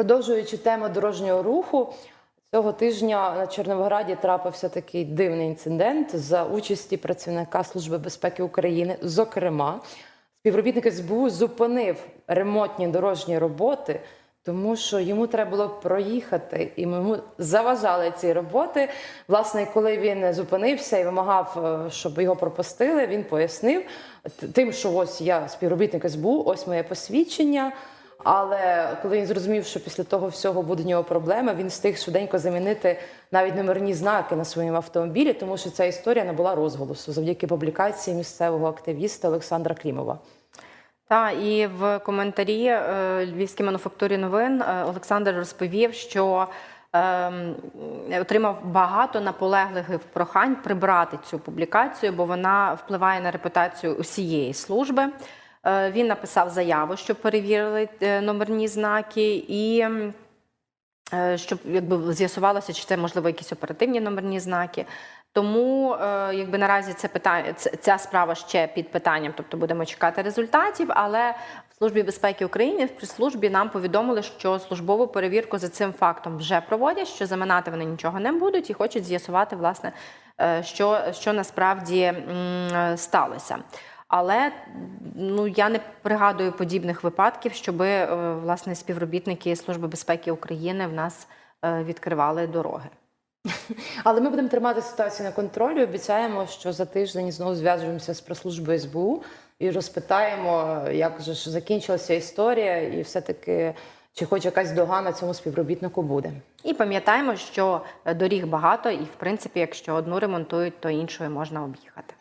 Продовжуючи тему дорожнього руху, цього тижня на Чорновограді трапився такий дивний інцидент за участі працівника Служби безпеки України. Зокрема, співробітник СБУ зупинив ремонтні дорожні роботи, тому що йому треба було проїхати, і йому заважали ці роботи. Власне, коли він зупинився і вимагав, е, щоб його пропустили, він пояснив тим, що ось я співробітник СБУ, ось моє посвідчення. Але коли він зрозумів, що після того всього буде в нього проблеми, він встиг швиденько замінити навіть номерні знаки на своєму автомобілі, тому що ця історія набула розголосу завдяки публікації місцевого активіста Олександра Клімова. Та і в коментарі е, Львівській мануфактурі новин е, Олександр розповів, що ем, отримав багато наполегливих прохань прибрати цю публікацію, бо вона впливає на репутацію усієї служби. Е, Він написав заяву, щоб перевірили е, номерні знаки і. е, Щоб якби з'ясувалося, чи це можливо якісь оперативні номерні знаки. Тому якби наразі це питання, ця справа ще під питанням, тобто будемо чекати результатів. Але в службі безпеки України в прес-службі нам повідомили, що службову перевірку за цим фактом вже проводять, що заминати вони нічого не будуть і хочуть з'ясувати, власне, що, що насправді сталося. Але ну я не пригадую подібних випадків, щоб власне співробітники Служби безпеки України в нас е, відкривали дороги. Але ми будемо тримати ситуацію на контролі. Обіцяємо, що за тиждень знову зв'яжемося з прес-службою СБУ і розпитаємо, як же ж закінчилася історія, і все-таки чи хоч якась догана цьому співробітнику буде. І пам'ятаємо, що доріг багато, і в принципі, якщо одну ремонтують, то іншою можна об'їхати.